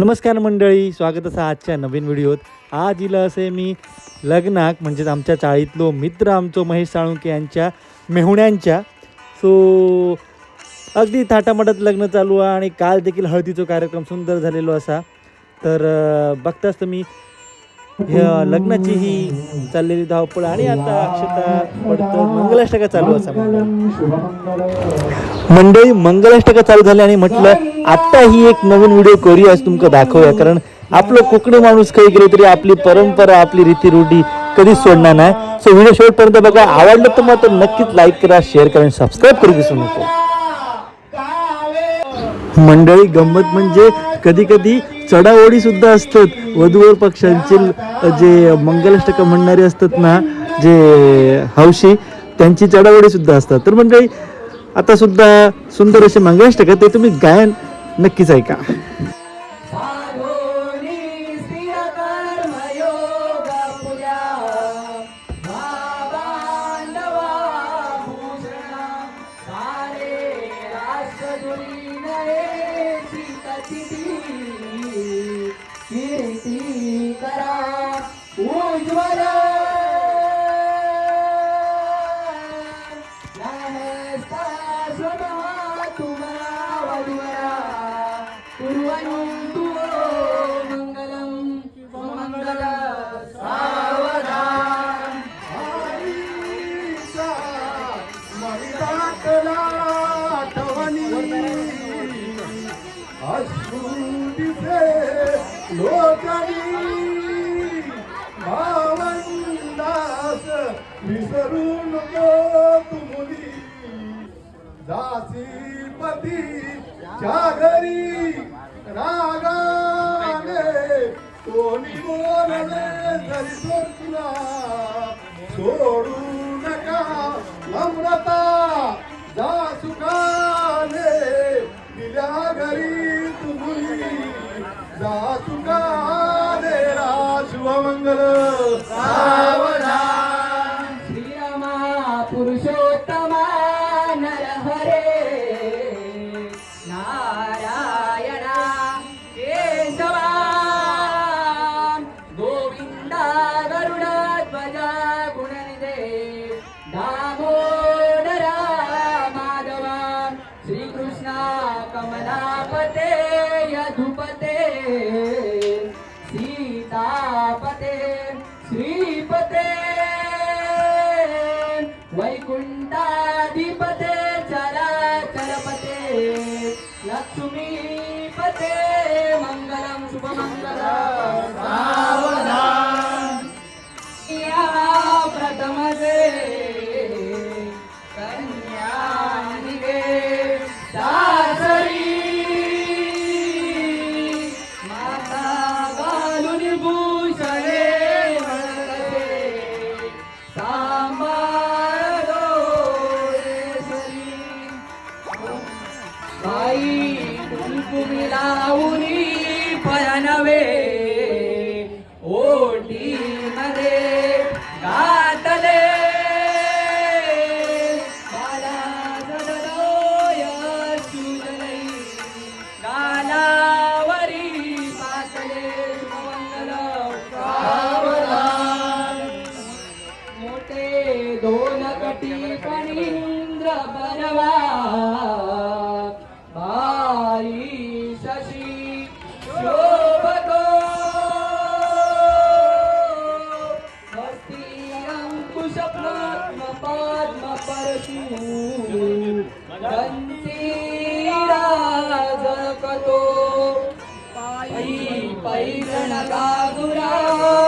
नमस्कार मंडळी स्वागत असा आजच्या नवीन व्हिडिओत. आज इलं असे मी लग्नाक म्हणजेच आमच्या चाळीतलो मित्र आमचो महेश साळुंके यांच्या मेहुण्यांच्या. सो अगदी थाटामाटात लग्न चालू आहे आणि काल देखील हळदीचो कार्यक्रम सुंदर झालेलो असा. तर बघताच तुम्ही मी लग्नाची ही चाललेली धावपळ आणि आता अक्षता पडतो मंगलाष्टका चालू असा मंडळी मंगलाष्टका चालू झाली आणि म्हटलं आता ही एक नवीन व्हिडिओ करूया तुमका दाखवूया. कारण आपलं कोकणी माणूस काही गेले तरी आपली परंपरा आपली रीती रूढी कधीच सोडणार नाही. सो व्हिडिओ शेवटपर्यंत बघा. आवडलं तर मात्र नक्कीच लाईक करा शेअर करा आणि सबस्क्राईब करू विसरू नको. मंडळी गंमत म्हणजे कधी कधी चढाओढी सुद्धा असतात. वधूवर पक्षांचे जे मंगलाष्टक म्हणणारे असतात ना जे हौशी त्यांची चढाओढी सुद्धा असतात. तर मंडळी आता सुद्धा सुंदर असे मंगलाष्टक ते तुम्ही गायन नक्कीच ऐका. Thank you. स्वतः तुम्हाला विसरू नको दासीपती घरी रागाने कोणी बोलले तरी सोडला सोडू नका नम्रता जा सुखाने दिल्या घरी तुम्ही. जा सुखाने रा कुंकुमी पायी पैरण गागुरा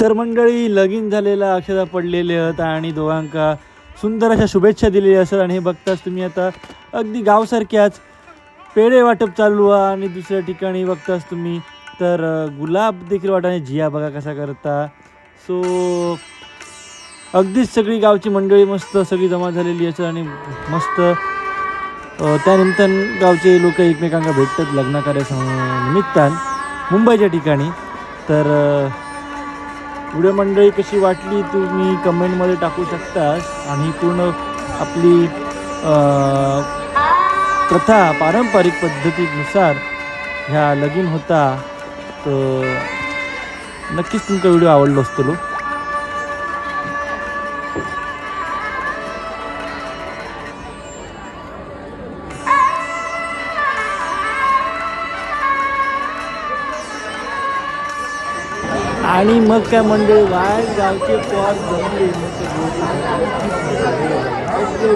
तर मंडळी लगीन झालेला अक्षता पडलेले आहेत आणि दोघांका सुंदर अशा शुभेच्छा दिलेल्या असतात आणि हे बघताच तुम्ही आता अगदी गावसारख्याच पेढे वाटप चालू आहे आणि दुसऱ्या ठिकाणी बघताच तुम्ही. तर गुलाब देखील वाटा आणि जिया बघा कसा करता. सो अगदीच सगळी गावची मंडळी मस्त सगळी जमा झालेली असं आणि मस्त अं, त्यानिमित्तानं गावचे लोक एकमेकांना भेटतात लग्न निमित्तान मुंबईच्या ठिकाणी. तर पुढे व्हिडिओ मंडळी कशी वाटली तुम्ही कमेंटमध्ये टाकू शकता आणि पूर्ण आपली प्रथा पारंपरिक पद्धतीनुसार ह्या लगीन होता. तर नक्कीच तुमचा व्हिडिओ आवडलो असतो आणि मग काय मंडळी बाहेर गावचे पॉर जमले.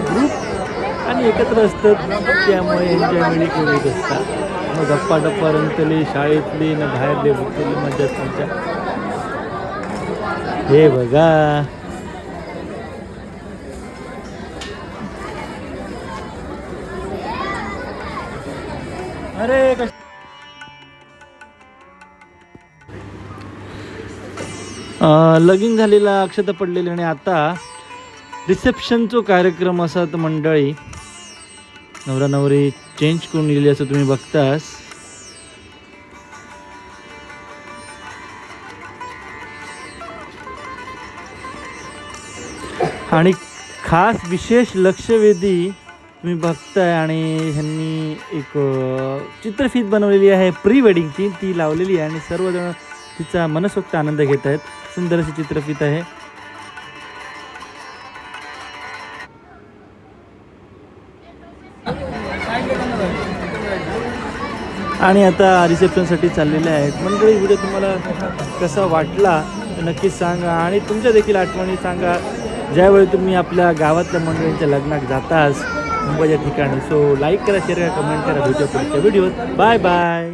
ग्रुप आणि एकत्र असतात. त्यामुळे एन्जॉय वेळी करत असतात. मग गप्पा डप्पा रंगतले शाळेतले न बाहेरले बघतले मजा त्यांच्या हे बघा. अरे लगीन झालेला अक्षता पडलेली आणि आता रिसेप्शनचा कार्यक्रम असा तर मंडळी. नवरा नवरी चेंज करून गेली असं तुम्ही बघतास. आणि खास विशेष लक्षवेधी तुम्ही बघताय आणि ह्यांनी एक चित्रफीत बनवलेली आहे प्री वेडिंगची ती लावलेली आहे आणि सर्वजण तिचा मनसोक्त आनंद घेत आहेत. सुंदर अशी चित्रफीत आहे. आणि आता रिसेप्शनसाठी चाललेले आहेत. मंडळी व्हिडिओ तुम्हाला कसा वाटला नक्कीच सांगा. आणि तुमच्या देखील आठवणी सांगा. ज्यावेळी तुम्ही आपल्या गावातल्या मंडळींच्या लग्नात जातास मुंबईच्या ठिकाणी. सो लाईक करा शेअर करा कमेंट करा भेटूया पुढच्या व्हिडिओत बाय बाय